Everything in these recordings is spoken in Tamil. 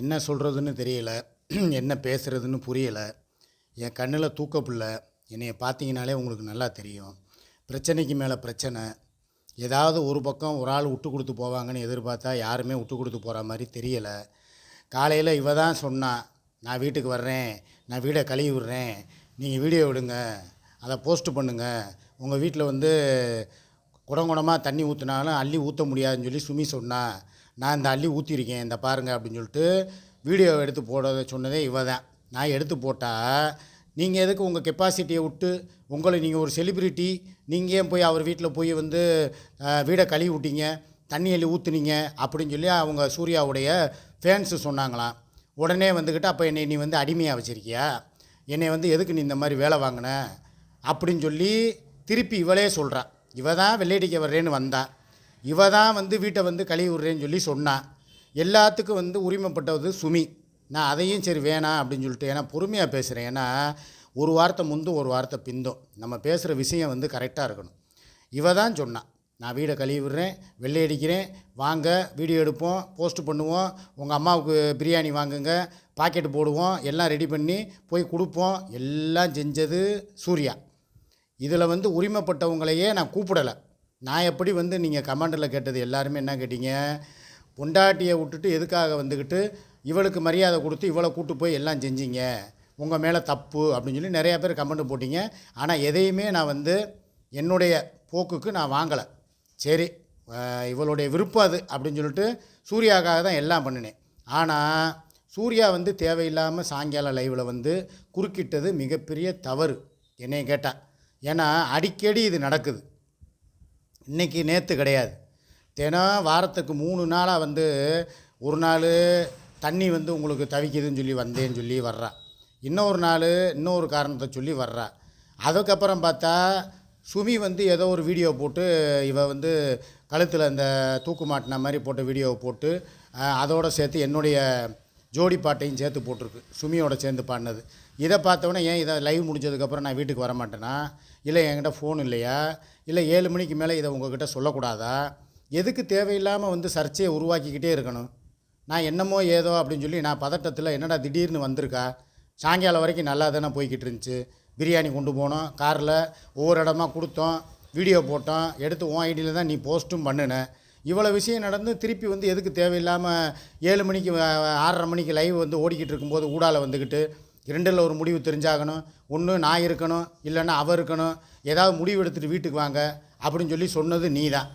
என்ன சொல்கிறதுன்னு தெரியல. என்ன பேசுகிறதுன்னு புரியலை. என் கண்ணில் தூக்கப்பில்லை என்னைய பார்த்தீங்கனாலே உங்களுக்கு நல்லா தெரியும். பிரச்சனைக்கு மேலே பிரச்சனை. ஏதாவது ஒரு பக்கம் ஒரு ஆள் விட்டு கொடுத்து போவாங்கன்னு எதிர்பார்த்தா யாருமே விட்டு கொடுத்து போகிற மாதிரி தெரியலை. காலையில் இவ தான் சொன்னான் நான் வீட்டுக்கு வர்றேன். நான் வீடை கழுவி விடுறேன். நீங்கள் வீடியோ விடுங்க. அதை போஸ்ட் பண்ணுங்கள் உங்கள் வீட்டில் வந்து குடங்குடமாக தண்ணி ஊற்றினாலும் அள்ளி ஊற்ற முடியாதுன்னு சொல்லி சுமி சொன்னா நான் இந்த அள்ளி ஊற்றிருக்கேன் இந்த பாருங்க அப்படின்னு சொல்லிட்டு வீடியோ எடுத்து போட சொன்னதே இவ தான். நான் எடுத்து போட்டால் நீங்கள் எதுக்கு உங்கள் கெப்பாசிட்டியை விட்டு உங்களை நீங்கள் ஒரு செலிப்ரிட்டி நீங்கள் ஏன் போய் அவர் வீட்டில் போய் வந்து வீடை கழுவி விட்டீங்க தண்ணி அள்ளி ஊற்றுனீங்க அப்படின்னு சொல்லி அவங்க சூர்யாவுடைய ஃபேன்ஸு சொன்னாங்களாம். உடனே வந்துக்கிட்டு அப்போ என்னை நீ வந்து அடிமையாக வச்சுருக்கியா? என்னை வந்து எதுக்கு நீ இந்த மாதிரி வேலை வாங்கின? அப்படின்னு சொல்லி திருப்பி இவளே சொல்கிறான் இவ தான் வெள்ளையடிக்க வர்றேன்னு வந்தா. இவ தான் வந்து வீட்டை வந்து கழுவி விட்றேன்னு சொல்லி சொன்னா. எல்லாத்துக்கும் வந்து உரிமைப்பட்டது சுமி. நான் அதையும் சரி வேணாம் அப்படின்னு சொல்லிட்டு ஏன்னா பொறுமையாக பேசுகிறேன் ஏன்னா ஒரு வார்த்தை முந்தும் ஒரு வார்த்தை பிந்தும். நம்ம பேசுகிற விஷயம் வந்து கரெக்டாக இருக்கணும். இவ தான் சொன்னான் நான் வீடை கழுவி விடுறேன் வெள்ளை அடிக்கிறேன் வாங்க வீடியோ எடுப்போம் போஸ்ட் பண்ணுவோம். உங்கள் அம்மாவுக்கு பிரியாணி வாங்குங்க பாக்கெட் போடுவோம் எல்லாம் ரெடி பண்ணி போய் கொடுப்போம். எல்லாம் செஞ்சது சூர்யா. இதில் வந்து உரிமைப்பட்டவங்களையே நான் கூப்பிடலை. நான் எப்படி வந்து நீங்கள் கமாண்டரில் கேட்டது எல்லாருமே என்ன கேட்டீங்க? பொண்டாட்டியை விட்டுட்டு எதுக்காக வந்துக்கிட்டு இவளுக்கு மரியாதை கொடுத்து இவளை கூட்டு போய் எல்லாம் செஞ்சீங்க? உங்கள் மேலே தப்பு அப்படின்னு சொல்லி நிறையா பேர் கமெண்ட் போட்டீங்க. ஆனால் எதையுமே நான் வந்து என்னுடைய போக்குக்கு நான் வாங்கலை. சரி இவளுடைய விருப்பம் அது அப்படின்னு சொல்லிட்டு சூர்யாவுக்காக தான் எல்லாம் பண்ணினேன். ஆனால் சூர்யா வந்து தேவையில்லாமல் சாயங்காலம் லைவில் வந்து குறுக்கிட்டது மிகப்பெரிய தவறு. என்னை கேட்டால் ஏன்னா அடிக்கடி இது நடக்குது. இன்றைக்கி நேற்று கிடையாது. தினம் வாரத்துக்கு மூணு நாளாக வந்து ஒரு நாள் தண்ணி வந்து உங்களுக்கு தவிக்குதுன்னு சொல்லி வந்தேன்னு சொல்லி வர்றா. இன்னொரு நாள் இன்னொரு காரணத்தை சொல்லி வர்றா. அதுக்கப்புறம் பார்த்தா சுமி வந்து ஏதோ ஒரு வீடியோ போட்டு இவ வந்து கழுத்தில் அந்த தூக்கு மாட்டின மாதிரி போட்ட வீடியோவை போட்டு அதோடு சேர்த்து என்னுடைய ஜோடி பாட்டையும் சேர்த்து போட்டிருக்கு. சுமியோட சேர்ந்து பாடினது. இதை பார்த்தோன்னே ஏன் இதை லைவ் முடிஞ்சதுக்கப்புறம் நான் வீட்டுக்கு வர மாட்டேனா இல்லை என்கிட்ட ஃபோன் இல்லையா? இல்லை ஏழு மணிக்கு மேலே இதை உங்ககிட்ட சொல்லக்கூடாதா? எதுக்கு தேவையில்லாமல் வந்து சர்ச்சையை உருவாக்கிக்கிட்டே இருக்கணும்? நான் என்னமோ ஏதோ அப்படின்னு சொல்லி நான் பதட்டத்தில் என்னடா திடீர்னு வந்திருக்கா? சாயங்காலம் வரைக்கும் நல்லா தானே போய்கிட்டு இருந்துச்சு. பிரியாணி கொண்டு போனோம். காரில் ஒவ்வொரு இடமா கொடுத்தோம். வீடியோ போட்டோம். எடுத்து உன் ஐடியில் தான் நீ போஸ்ட்டும் பண்ணினேன் இவ்வளோ விஷயம் நடந்து திருப்பி வந்து எதுக்கு தேவையில்லாமல் ஏழு மணிக்கு ஆறரை மணிக்கு லைவ் வந்து ஓடிக்கிட்டு இருக்கும்போது ஊடால வந்துக்கிட்டு ரெண்டில் ஒரு முடிவு தெரிஞ்சாகணும். ஒன்று நான் இருக்கணும் இல்லைன்னா அவர் இருக்கணும் ஏதாவது முடிவு எடுத்துகிட்டு வீட்டுக்கு வாங்க அப்படின்னு சொல்லி சொன்னது நீ தான்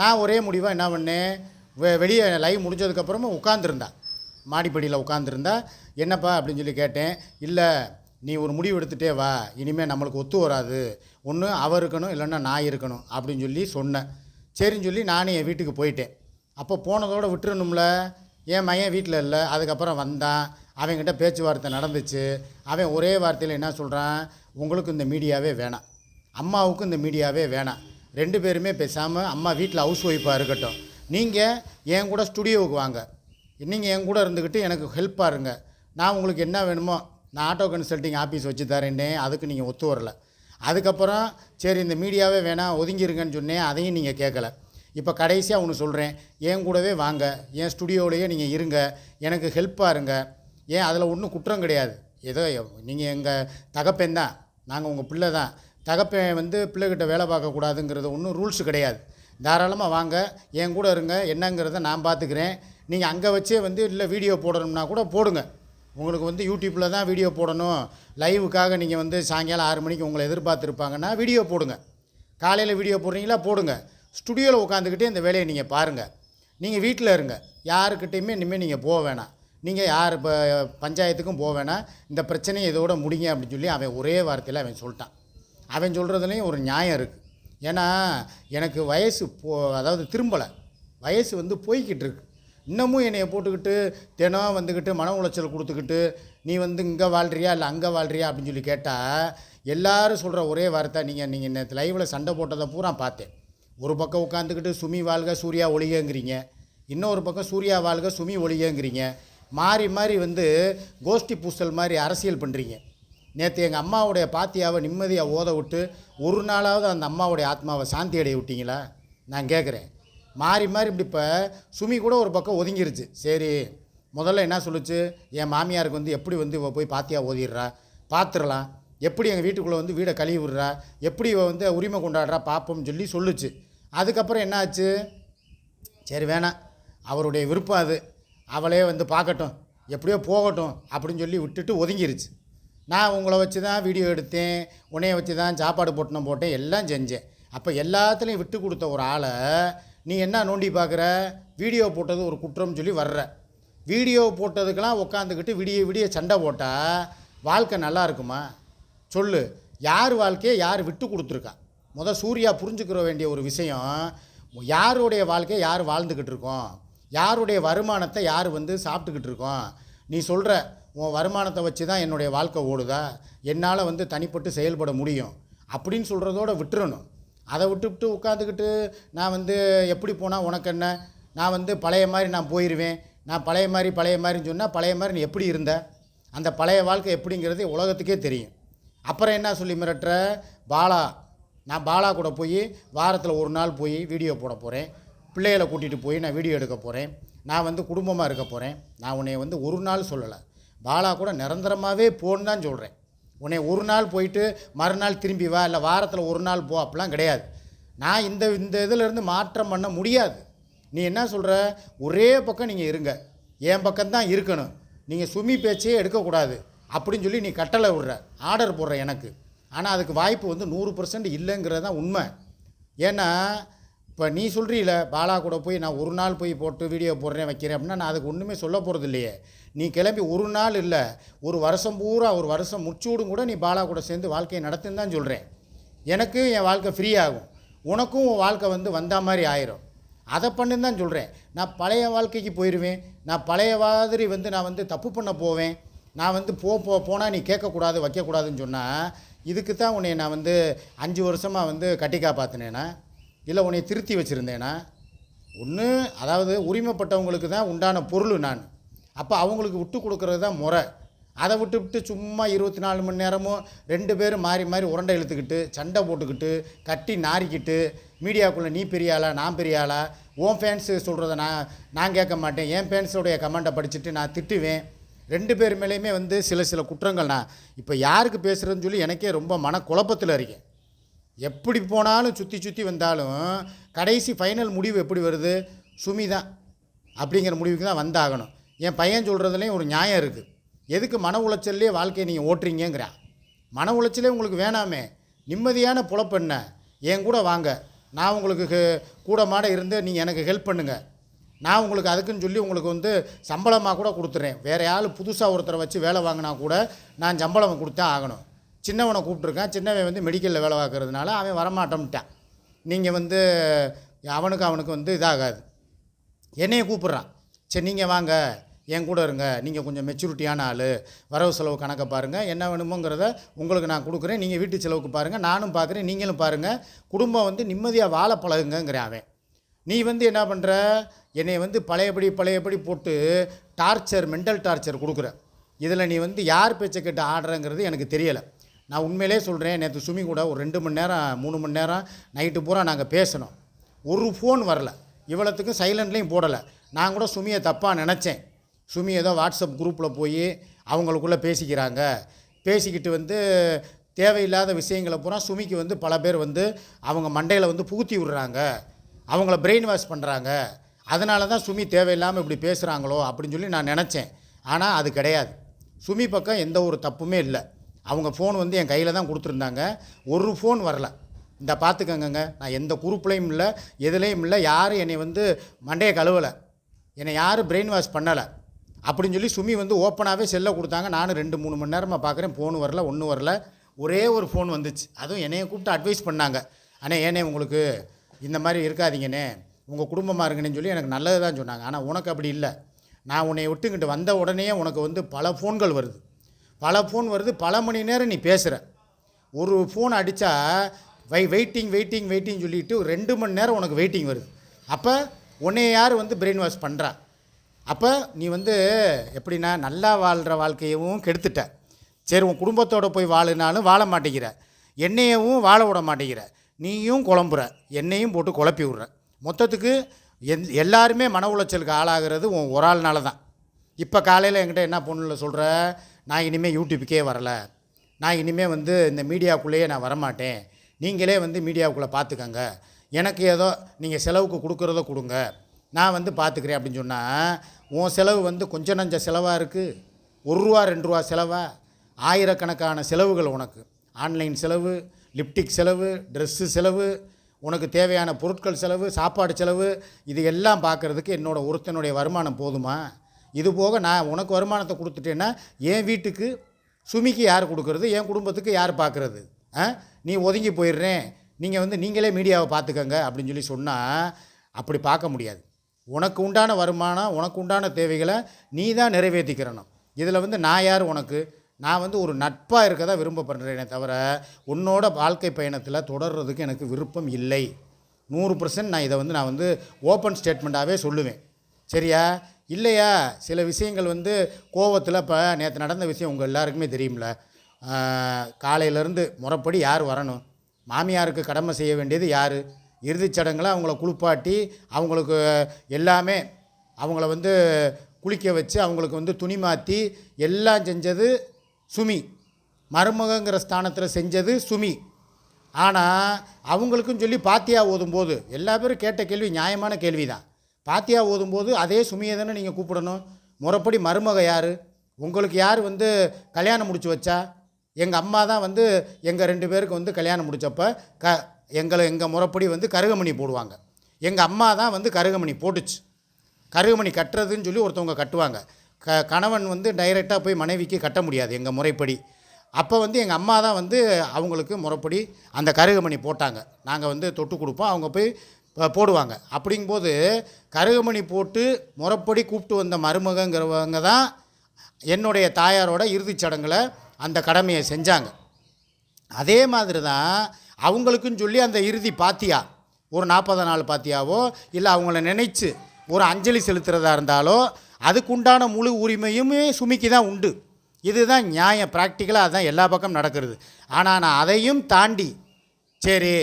நான் ஒரே முடிவாக என்ன பண்ணேன்? வெ வெளியே லைவ் முடிஞ்சதுக்கப்புறமா உட்காந்துருந்தா மாடிப்படியில் உட்காந்துருந்தா என்னப்பா? அப்படின்னு சொல்லி கேட்டேன். இல்லை நீ ஒரு முடிவு எடுத்துகிட்டே வா. இனிமேல் நம்மளுக்கு ஒத்து வராது. ஒன்று அவர் இருக்கணும் இல்லைன்னா நான் இருக்கணும். அப்படின்னு சொல்லி சொன்னேன். சரின்னு சொல்லி நானும் என் வீட்டுக்கு போயிட்டேன். அப்போ போனதோட விட்டுறணும்ல. என் மையன் வீட்டில் இல்லை. அதுக்கப்புறம் வந்தான். அவன்கிட்ட பேச்சுவார்த்தை நடந்துச்சு. அவன் ஒரே வார்த்தையில் என்ன சொல்கிறான் உங்களுக்கு இந்த மீடியாவே வேணாம். அம்மாவுக்கும் இந்த மீடியாவே வேணாம். ரெண்டு பேருமே பேசாமல் அம்மா வீட்டில் ஹவுஸ் ஒய்ஃபாக இருக்கட்டும். நீங்கள் என் கூட ஸ்டுடியோவுக்கு வாங்க. நீங்கள் என் கூட இருந்துக்கிட்டு எனக்கு ஹெல்ப்பாக இருங்க. நான் உங்களுக்கு என்ன வேணுமோ நான் ஆட்டோ கன்சல்ட்டிங் ஆஃபீஸ் வச்சு தரேன்னே அதுக்கு நீங்கள் ஒத்து வரல. அதுக்கப்புறம் சரி இந்த மீடியாவே வேணாம் ஒதுங்கிருங்கன்னு சொன்னேன் அதையும் நீங்கள் கேட்கல. இப்போ கடைசியாக ஒன்று சொல்கிறேன் என் கூடவே வாங்க. என் ஸ்டுடியோவிலேயே நீங்கள் இருங்க. எனக்கு ஹெல்ப்பாக இருங்க. ஏன் அதில் ஒன்றும் குற்றம் கிடையாது. ஏதோ நீங்கள் எங்கள் தகப்பன் தான். நாங்கள் உங்கள் பிள்ளை தான். தகப்பன் வந்து பிள்ளைகிட்ட வேலை பார்க்கக்கூடாதுங்கிறது ஒன்றும் ரூல்ஸ் கிடையாது. தாராளமாக வாங்க. என் கூட இருங்க. என்னங்கிறத நான் பார்த்துக்கிறேன் நீங்கள் அங்கே வச்சே வந்து இல்லை வீடியோ போடணும்னா கூட போடுங்க. உங்களுக்கு வந்து யூடியூப்பில் தான் வீடியோ போடணும். லைவுக்காக நீங்கள் வந்து சாயங்காலம் ஆறு மணிக்கு உங்களை எதிர்பார்த்துருப்பாங்கன்னா வீடியோ போடுங்க. காலையில் வீடியோ போடுறீங்களா போடுங்க. ஸ்டுடியோவில் உட்காந்துக்கிட்டே இந்த வேலையை நீங்கள் பாருங்கள் நீங்கள் வீட்டில் இருங்க. யாருக்கிட்டேயுமே இனிமேல் நீங்கள் போக வேணாம். நீங்கள் யார் இப்போ பஞ்சாயத்துக்கும் போக வேணாம். இந்த பிரச்சனையை இதோட முடிங்க அப்படின்னு சொல்லி அவன் ஒரே வார்த்தையில் அவன் சொல்லிட்டான். அவன் சொல்கிறதுலேயும் ஒரு நியாயம் இருக்குது ஏன்னா எனக்கு வயசு போ அதாவது திரும்பலை. வயசு வந்து போய்கிட்டு இருக்கு. இன்னமும் என்னையை போட்டுக்கிட்டு தினம் வந்துக்கிட்டு மன உளைச்சல் கொடுத்துக்கிட்டு நீ வந்து இங்கே வாழ்றியா? இல்லை அங்கே வாழ்றியா? அப்படின்னு சொல்லி கேட்டால் எல்லாரும் சொல்கிற ஒரே வார்த்தை நீங்கள் நீங்கள் நேற்று லைவில் சண்டை போட்டதை பூரா பார்த்தேன். ஒரு பக்கம் உட்காந்துக்கிட்டு சுமி வாழ்க சூர்யா ஒளிகங்கிறீங்க இன்னொரு பக்கம் சூர்யா வாழ்க சுமி ஒளிகங்கிறீங்க மாறி மாறி வந்து கோஷ்டி பூசல் மாதிரி அரசியல் பண்ணுறீங்க நேற்று எங்கள் அம்மாவுடைய பாத்தியாவை நிம்மதியாக ஓத விட்டு ஒரு நாளாவது அந்த அம்மாவுடைய ஆத்மாவை சாந்தி அடைய விட்டீங்களா? நான் கேட்குறேன் மாறி மாறி இப்படி இப்போ சுமி கூட ஒரு பக்கம் ஒதுங்கிருச்சு. சரி முதல்ல என்ன சொல்லுச்சு? என் மாமியாருக்கு வந்து எப்படி வந்து இவ போய் பாத்தியா ஓதிடுறா? பார்த்துடலாம் எப்படி எங்கள் வீட்டுக்குள்ளே வந்து வீடை கழுவி விடுறா? எப்படி இவ வந்து உரிமை கொண்டாடுறா? பார்ப்போம்னு சொல்லி சொல்லுச்சு. அதுக்கப்புறம் என்ன ஆச்சு? சரி வேணாம். அவருடைய விருப்பம் அது. அவளே வந்து பார்க்கட்டும் எப்படியோ போகட்டும் அப்படின்னு சொல்லி விட்டுட்டு ஒதுங்கிருச்சு. நான் உங்களை வச்சு தான் வீடியோ எடுத்தேன். உன்னைய வச்சு தான் சாப்பாடு போட்டணும் போட்டேன். எல்லாம் செஞ்சேன். அப்போ எல்லாத்துலேயும் விட்டு கொடுத்த ஒரு ஆளை நீ என்ன நோண்டி பார்க்குற? வீடியோ போட்டது ஒரு குற்றம்னு சொல்லி வர்ற. வீடியோ போட்டதுக்கெல்லாம் உட்காந்துக்கிட்டு விடிய விடிய சண்டை போட்டால் வாழ்க்கை நல்லா இருக்குமா? சொல்லு. யார் வாழ்க்கையை யார் விட்டு கொடுத்துருக்கா? முதல் சூர்யா புரிஞ்சுக்கிற வேண்டிய ஒரு விஷயம் யாருடைய வாழ்க்கையை யார் வாழ்ந்துக்கிட்டு இருக்கோம்? யாருடைய வருமானத்தை யார் வந்து சாப்பிட்டுக்கிட்டு இருக்கோம்? நீ சொல்கிற உன் வருமானத்தை வச்சு தான் என்னுடைய வாழ்க்கை ஓடுதா? என்னால் வந்து தனிப்பட்டு செயல்பட முடியும். அப்படின்னு சொல்கிறதோட விட்டுறணும். அதை விட்டுவிட்டு உட்காந்துக்கிட்டு நான் வந்து எப்படி போனால் உனக்கு என்ன? நான் வந்து பழைய மாதிரி நான் போயிடுவேன் நான் பழைய மாதிரி பழைய மாதிரின்னு சொன்னால் பழைய மாதிரி நீ எப்படி இருந்த? அந்த பழைய வாழ்க்கை எப்படிங்கிறது உலகத்துக்கே தெரியும். அப்புறம் என்ன சொல்லி மிரட்டுற? பாலா. நான் பாலா கூட போய் வாரத்தில் ஒரு நாள் போய் வீடியோ போட போகிறேன் பிள்ளைகளை கூட்டிகிட்டு போய் நான் வீடியோ எடுக்க போகிறேன் நான் வந்து குடும்பமாக இருக்க போகிறேன் நான் உன்னை வந்து ஒரு நாள் சொல்லலை. பாலா கூட நிரந்தரமாகவே போன்னு தான் சொல்கிறேன் உன்னை ஒரு நாள் போயிட்டு மறுநாள் திரும்பி வா இல்லை வாரத்தில் ஒரு நாள் போ அப்படிலாம் கிடையாது. நான் இந்த இந்த இதிலேருந்து மாற்றம் பண்ண முடியாது. நீ என்ன சொல்கிற ஒரே பக்கம் நீங்கள் இருங்க. என் பக்கம்தான் இருக்கணும். நீங்கள் சுமி பேச்சே எடுக்கக்கூடாது. அப்படின்னு சொல்லி நீ கட்டளை விடுற ஆர்டர் போடுற எனக்கு. ஆனால் அதுக்கு வாய்ப்பு வந்து நூறு பர்சன்ட் இல்லைங்கிறது தான் உண்மை. ஏன்னா இப்போ நீ சொல்கிறீல பாலா கூட போய் நான் ஒரு நாள் போய் போட்டு வீடியோ போடுறேன் வைக்கிறேன் அப்படின்னா நான் அதுக்கு ஒன்றுமே சொல்ல போகிறது இல்லையே. நீ கிளம்பி ஒரு நாள் இல்லை ஒரு வருஷம் பூரா ஒரு வருஷம் முச்சூடும் கூட நீ பாலா கூட சேர்ந்து வாழ்க்கையை நடத்துன்னு தான் சொல்கிறேன் எனக்கு என் வாழ்க்கை ஃப்ரீ ஆகும். உனக்கும் உன் வாழ்க்கை வந்து வந்த மாதிரி ஆயிரும். அதை பண்ணுன்னு தான் சொல்கிறேன் நான் பழைய வாழ்க்கைக்கு போயிடுவேன் நான் பழைய மாதிரி வந்து நான் வந்து தப்பு பண்ண போவேன். நான் வந்து போ போ போனால் நீ கேட்கக்கூடாது வைக்கக்கூடாதுன்னு சொன்னால் இதுக்கு தான் உன்னை நான் வந்து அஞ்சு வருஷமாக வந்து கட்டி காப்பாற்றினேன்னா இல்லை உன்னை திருத்தி வச்சுருந்தேனா? ஒன்று அதாவது உரிமைப்பட்டவங்களுக்கு தான் உண்டான பொருள் நான். அப்போ அவங்களுக்கு விட்டு கொடுக்குறது தான் முறை. அதை விட்டு விட்டு சும்மா இருபத்தி நாலு மணி நேரமும் ரெண்டு பேரும் மாறி மாறி உருண்டை இழுத்துக்கிட்டு சண்டை போட்டுக்கிட்டு கட்டி நாரிக்கிட்டு மீடியாக்குள்ளே நீ பெரிய ஆளா நான் பெரிய ஆளா உன் ஃபேன்ஸு சொல்கிறத நான் நான் கேட்க மாட்டேன். என் ஃபேன்ஸோடைய கமெண்ட்டை படிச்சுட்டு நான் திட்டுவேன். ரெண்டு பேர் மேலேயுமே வந்து சில சில குற்றங்கள் நான் இப்போ யாருக்கு பேசுகிறேன்னு சொல்லி எனக்கே ரொம்ப மன குழப்பத்தில் இருக்கேன். எப்படி போனாலும் சுற்றி சுற்றி வந்தாலும் கடைசி ஃபைனல் முடிவு எப்படி வருது? சுமி தான் அப்படிங்கிற முடிவுக்கு தான் வந்தாகணும். என் பையன் சொல்கிறதுலேயும் ஒரு நியாயம் இருக்குது எதுக்கு மன உளைச்சல்லே வாழ்க்கையை நீங்கள் ஓட்டுறீங்கிறான் மன உளைச்சலே உங்களுக்கு வேணாமே. நிம்மதியான பொழப்பென்ன என் கூட வாங்க. நான் உங்களுக்கு ஹெ- கூட மாட இருந்து நீங்கள் எனக்கு ஹெல்ப் பண்ணுங்கள் நான் உங்களுக்கு அதுக்குன்னு சொல்லி உங்களுக்கு வந்து சம்பளமாக கூட கொடுத்துட்றேன் வேறு யாரும் புதுசாக ஒருத்தரை வச்சு வேலை வாங்கினா கூட நான் சம்பளம் கொடுத்தா ஆகணும். சின்னவனை கூப்பிட்ருக்கான் சின்னவன் வந்து மெடிக்கலில் வேலை பார்க்கறதுனால அவன் வரமாட்டோம்ட்டான். நீங்கள் வந்து அவனுக்கு அவனுக்கு வந்து இதாகாது. என்னையை கூப்பிட்றான். சரி நீங்கள் வாங்க. என் கூட இருங்க. நீங்கள் கொஞ்சம் மெச்சூரிட்டியான ஆள். வரவு செலவு கணக்கை பாருங்கள் என்ன வேணுமோங்கிறத உங்களுக்கு நான் கொடுக்குறேன். நீங்கள் வீட்டு செலவுக்கு பாருங்கள் நானும் பார்க்குறேன். நீங்களும் பாருங்கள் குடும்பம் வந்து நிம்மதியாக வாழ பழகுங்கிற அவன். நீ வந்து என்ன பண்ணுற என்னை வந்து பழையபடி பழையபடி போட்டு டார்ச்சர் மென்டல் டார்ச்சர் கொடுக்குற. இதில் நீ வந்து யார் பேச்சை கேட்டு ஆடுறங்கிறது எனக்கு தெரியலை. நான் உண்மையிலே சொல்கிறேன் நேற்று சுமி கூட ஒரு ரெண்டு மணி நேரம் மூணு மணி நேரம் நைட்டு பூரா நாங்கள் பேசணும் ஒரு ஃபோன் வரல. இவ்வளோத்துக்கும் சைலண்ட்லேயும் போடலை. நான் கூட சுமியை தப்பாக நினச்சேன். சுமி ஏதோ வாட்ஸ்அப் குரூப்பில் போய் அவங்களுக்குள்ளே பேசிக்கிறாங்க. பேசிக்கிட்டு வந்து தேவையில்லாத விஷயங்களை பூரா சுமிக்கு வந்து பல பேர் வந்து அவங்க மண்டையில் வந்து புகுத்தி விடுறாங்க. அவங்கள பிரெயின் வாஷ் பண்ணுறாங்க அதனால தான் சுமி தேவையில்லாமல் இப்படி பேசுகிறாங்களோ அப்படின்னு சொல்லி நான் நினச்சேன். ஆனால் அது கிடையாது. சுமி பக்கம் எந்த ஒரு தப்புமே இல்லை. அவங்க ஃபோன் வந்து என் கையில் தான் கொடுத்துருந்தாங்க. ஒரு ஃபோன் வரல. இந்த பார்த்துக்கங்கங்க நான் எந்த குரூப்லேயும் இல்லை எதுலேயும் இல்லை. யாரும் என்னை வந்து மண்டையை கழுவலை. என்னை யாரும் பிரெயின் வாஷ் பண்ணலை. அப்படின்னு சொல்லி சுமி வந்து ஓப்பனாகவே செல்லை கொடுத்தாங்க. நானும் ரெண்டு மூணு மணி நேரமாக பார்க்குறேன் ஃபோன் வரல ஒன்றும் வரல. ஒரே ஒரு ஃபோன் வந்துச்சு. அதுவும் என்னையை கூப்பிட்டு அட்வைஸ் பண்ணாங்க. அண்ணே ஏனே உங்களுக்கு இந்த மாதிரி இருக்காதீங்கண்ணே. உங்கள் குடும்பமாக இருங்கன்னு சொல்லி எனக்கு நல்லது தான் சொன்னாங்க. ஆனால் உனக்கு அப்படி இல்லை. நான் உன்னை விட்டுங்கிட்டு வந்த உடனே உனக்கு வந்து பல ஃபோன்கள் வருது. பல ஃபோன் வருது பல மணி நேரம் நீ பேசுகிற ஒரு ஃபோன் அடித்தா வை வெயிட்டிங் வெயிட்டிங் வெயிட்டிங் சொல்லிட்டு ரெண்டு மணி நேரம் உனக்கு வெயிட்டிங் வருது. அப்போ உன்னைய யார் வந்து பிரெயின் வாஷ் பண்ணுறா அப்போ நீ வந்து எப்படின்னா நல்லா வாழ்கிற வாழ்க்கையவும் கெடுத்துட்ட. சரி உன் குடும்பத்தோடு போய் வாழுனாலும் வாழ மாட்டேங்கிற. என்னையவும் வாழ விட மாட்டேங்கிற. நீயும் குழம்புற. என்னையும் போட்டு குழப்பி விட்ற. மொத்தத்துக்கு எந் எல்லாருமே மன உளைச்சலுக்கு ஆளாகிறது உன் ஒரு ஆள்னால தான் இப்போ காலையில் என்கிட்ட என்ன பொண்ணில் சொல்கிற நான் இனிமேல் யூடியூப்புக்கே வரல. நான் இனிமேல் வந்து இந்த மீடியாவுக்குள்ளேயே நான் வரமாட்டேன். நீங்களே வந்து மீடியாவுக்குள்ளே பார்த்துக்கங்க எனக்கு ஏதோ நீங்கள் செலவுக்கு கொடுக்குறத கொடுங்க. நான் வந்து பார்த்துக்கிறேன் அப்படின்னு சொன்னால் உன் செலவு வந்து கொஞ்சம் நஞ்ச செலவாக இருக்குது ஒரு ரூபா ரெண்டு ரூபா செலவா? ஆயிரக்கணக்கான செலவுகள் உனக்கு. ஆன்லைன் செலவு லிப்டிக் செலவு ட்ரெஸ்ஸு செலவு உனக்கு தேவையான பொருட்கள் செலவு சாப்பாடு செலவு இது எல்லாம் பார்க்குறதுக்கு என்னோடய ஒருத்தனுடைய வருமானம் போதுமா? இது போக நான் உனக்கு வருமானத்தை கொடுத்துட்டேன்னா என் வீட்டுக்கு சுமிக்கு யார் கொடுக்கறது? என் குடும்பத்துக்கு யார் பார்க்குறது? ஆ? நீ ஒதுங்கி போயிடுறேன். நீங்கள் வந்து நீங்களே மீடியாவை பார்த்துக்கங்க அப்படின்னு சொல்லி சொன்னால் அப்படி பார்க்க முடியாது. உனக்கு உண்டான வருமானம் உனக்கு உண்டான தேவைகளை நீ தான் நிறைவேற்றிக்கிறணும். இதில் வந்து நான் யார் உனக்கு? நான் வந்து ஒரு நட்பாக இருக்க தான் விரும்ப பண்ணுறேனே தவிர உன்னோட வாழ்க்கை பயணத்தில் தொடர்றதுக்கு எனக்கு விருப்பம் இல்லை. நூறு பர்சன்ட் நான் இதை வந்து நான் வந்து ஓப்பன் ஸ்டேட்மெண்ட்டாகவே சொல்லுவேன். சரியா? இல்லையா? சில விஷயங்கள் வந்து கோவத்தில் இப்போ நேற்று நடந்த விஷயம் உங்கள் எல்லாருக்குமே தெரியும்ல. காலையிலேருந்து முறைப்படி யார் வரணும்? மாமியாருக்கு கடமை செய்ய வேண்டியது யார்? இறுதிச்சடங்கில் அவங்கள குளிப்பாட்டி அவங்களுக்கு எல்லாமே அவங்கள வந்து குளிக்க வச்சு அவங்களுக்கு வந்து துணி மாற்றி எல்லாம் செஞ்சது சுமி. மருமகங்கிற ஸ்தானத்தில் செஞ்சது சுமி. ஆனால் அவங்களுக்கும் சொல்லி பாத்தியா ஓதும்போது எல்லா பேரும் கேட்ட கேள்வி நியாயமான கேள்வி தான் பாத்தியா ஓதும்போது அதே சுமையை தானே நீங்கள் கூப்பிடணும்? முறைப்படி மருமக யார்? உங்களுக்கு யார் வந்து கல்யாணம் முடிச்சு வச்சா? எங்கள் அம்மா தான் வந்து எங்கள் ரெண்டு பேருக்கு வந்து கல்யாணம் முடித்தப்போ க எங்களை எங்கள் முறைப்படி வந்து கருகமணி போடுவாங்க. எங்கள் அம்மா தான் வந்து கருகமணி போட்டுச்சு. கருகமணி கட்டுறதுன்னு சொல்லி ஒருத்தவங்க கட்டுவாங்க. க கணவன் வந்து டைரெக்டாக போய் மனைவிக்கு கட்ட முடியாது எங்கள் முறைப்படி. அப்போ வந்து எங்கள் அம்மா தான் வந்து அவங்களுக்கு முறைப்படி அந்த கருகமணி போட்டாங்க. நாங்கள் வந்து தொட்டு கொடுப்போம். அவங்க போய் போடுவாங்க. அப்படிங்கும்போது கருகமணி போட்டு முறப்படி கூப்பிட்டு வந்த மருமகங்கிறவங்க தான் என்னுடைய தாயாரோட இறுதிச் சடங்கில் அந்த கடமையை செஞ்சாங்க. அதே மாதிரி தான் அவங்களுக்குன்னு சொல்லி அந்த இறுதி பாத்தியா ஒரு நாற்பது நாள் பாத்தியாவோ இல்லை அவங்கள நினைச்சு ஒரு அஞ்சலி செலுத்துகிறதா இருந்தாலோ அதுக்குண்டான முழு உரிமையுமே சுமிக்கு தான் உண்டு. இதுதான் நியாயம் ப்ராக்டிக்கலாக அதுதான் எல்லா பக்கம் நடக்கிறது. ஆனால் நான் அதையும் தாண்டி சரி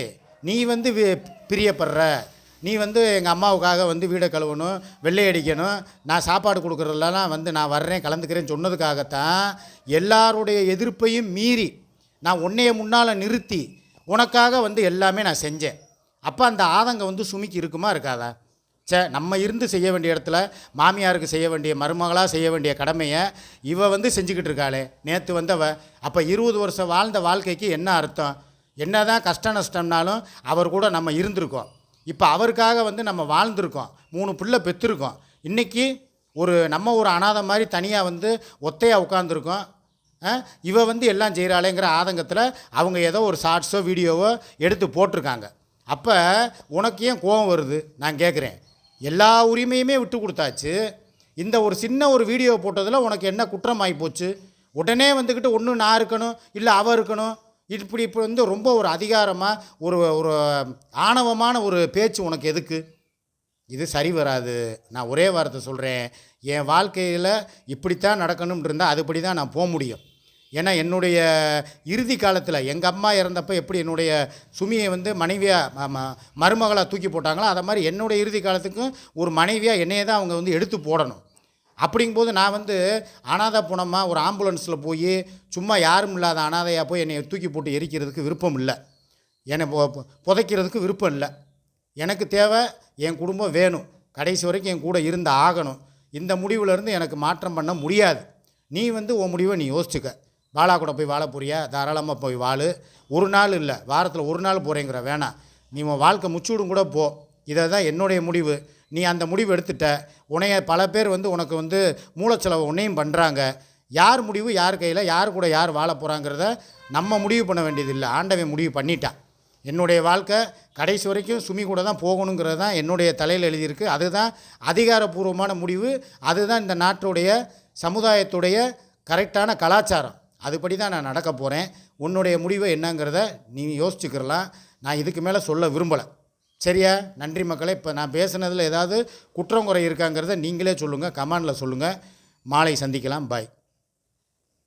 நீ வந்து பிரியப்படுற. நீ வந்து எங்கள் அம்மாவுக்காக வந்து வீடை கழுவணும் வெள்ளை அடிக்கணும். நான் சாப்பாடு கொடுக்குறதுலலாம் வந்து நான் வர்றேன் கலந்துக்கிறேன்னு சொன்னதுக்காகத்தான் எல்லாருடைய எதிர்ப்பையும் மீறி நான் உன்னைய முன்னால் நிறுத்தி உனக்காக வந்து எல்லாமே நான் செஞ்சேன். அப்போ அந்த ஆதங்கம் வந்து சுமிக்கு இருக்குமா இருக்காதா? ச்சே நம்ம இருந்து செய்ய வேண்டிய இடத்துல மாமியாருக்கு செய்ய வேண்டிய மருமகளாக செய்ய வேண்டிய கடமையை இவ வந்து செஞ்சுக்கிட்டு இருக்காளே. நேற்று வந்தவ. அப்போ இருபது வருஷம் வாழ்ந்த வாழ்க்கைக்கு என்ன அர்த்தம்? என்னதான் கஷ்ட நஷ்டம்னாலும் அவர் கூட நம்ம இருந்திருக்கோம். இப்போ அவருக்காக வந்து நம்ம வாழ்ந்திருக்கோம். மூணு பிள்ளை பெற்றிருக்கோம் இன்றைக்கி ஒரு நம்ம ஒரு அனாதை மாதிரி தனியாக வந்து ஒத்தையாக உட்காந்துருக்கோம் இவ வந்து எல்லாம் செய்கிறாளேங்கிற ஆதங்கத்தில் அவங்க ஏதோ ஒரு ஷார்ட்ஸோ வீடியோவோ எடுத்து போட்டிருக்காங்க. அப்போ உனக்கு ஏன் கோபம் வருது? நான் கேட்குறேன் எல்லா உரிமையுமே விட்டு கொடுத்தாச்சு. இந்த ஒரு சின்ன ஒரு வீடியோ போட்டதில் உனக்கு என்ன குற்றம் ஆகி போச்சு? உடனே வந்துக்கிட்டு ஒன்று நான் இருக்கணும் இல்லை அவள் இருக்கணும் இப்படி இப்போ வந்து ரொம்ப ஒரு அதிகாரமாக ஒரு ஒரு ஆணவமான ஒரு பேச்சு உனக்கு எதுக்கு? இது சரி வராது. நான் ஒரே வார்த்தை சொல்கிறேன் என் வாழ்க்கையில் இப்படித்தான் நடக்கணும்னு இருந்தால் அதுபடி தான் நான் போக முடியும். ஏன்னா என்னுடைய இறுதி காலத்தில் எங்கள் அம்மா இறந்தப்போ எப்படி என்னுடைய சுமியை வந்து மனைவியாக மருமகளாக தூக்கி போட்டாங்களோ அதை மாதிரி என்னுடைய இறுதி காலத்துக்கும் ஒரு மனைவியாக என்னையே தான் அவங்க வந்து எடுத்து போடணும். அப்படிங்கும்போது நான் வந்து அனாதை புணமாக ஒரு ஆம்புலன்ஸில் போய் சும்மா யாரும் இல்லாத அனாதையாக போய் என்னை தூக்கி போட்டு எரிக்கிறதுக்கு விருப்பம் இல்லை. என்னை புதைக்கிறதுக்கு விருப்பம் இல்லை. எனக்கு தேவை என் குடும்பம் வேணும். கடைசி வரைக்கும் என் கூட இருந்து ஆகணும். இந்த முடிவுலேருந்து எனக்கு மாற்றம் பண்ண முடியாது. நீ வந்து உன் முடிவை நீ யோசிச்சுக்க. வாழா கூட போய் வாழ போறியா? தாராளமாக போய் வாழு. ஒரு நாள் இல்லை. வாரத்தில் ஒரு நாள் போகிறேங்கிற வேணாம். நீ உன் வாழ்க்கை முச்சூடும் கூட போ. இதை தான் என்னுடைய முடிவு. நீ அந்த முடிவு எடுத்துட்ட. உன்னைய பல பேர் வந்து உனக்கு வந்து மூலச்செலவு உன்னையும் பண்ணுறாங்க யார் முடிவு யார் கையில் யார் கூட யார் வாழ போகிறாங்கிறத நம்ம முடிவு பண்ண வேண்டியதில்லை. ஆண்டவன் முடிவு பண்ணிட்டான். என்னுடைய வாழ்க்கை கடைசி வரைக்கும் சுமி கூட தான் போகணுங்கிறது தான் என்னுடைய தலையில் எழுதியிருக்கு. அதுதான் அதிகாரப்பூர்வமான முடிவு. அதுதான் இந்த நாட்டுடைய சமுதாயத்துடைய கரெக்டான கலாச்சாரம். அதுபடி தான் நான் நடக்க போகிறேன் உன்னுடைய முடிவை என்னங்கிறத நீ யோசிச்சுக்கிறலாம். நான் இதுக்கு மேலே சொல்ல விரும்பலை. சரியா? நன்றி மக்களே. இப்போ நான் பேசுனதில் ஏதாவது குற்றம் குறை இருக்காங்கிறத நீங்களே சொல்லுங்கள் கமாண்டில் சொல்லுங்கள் மாலை சந்திக்கலாம். பாய்.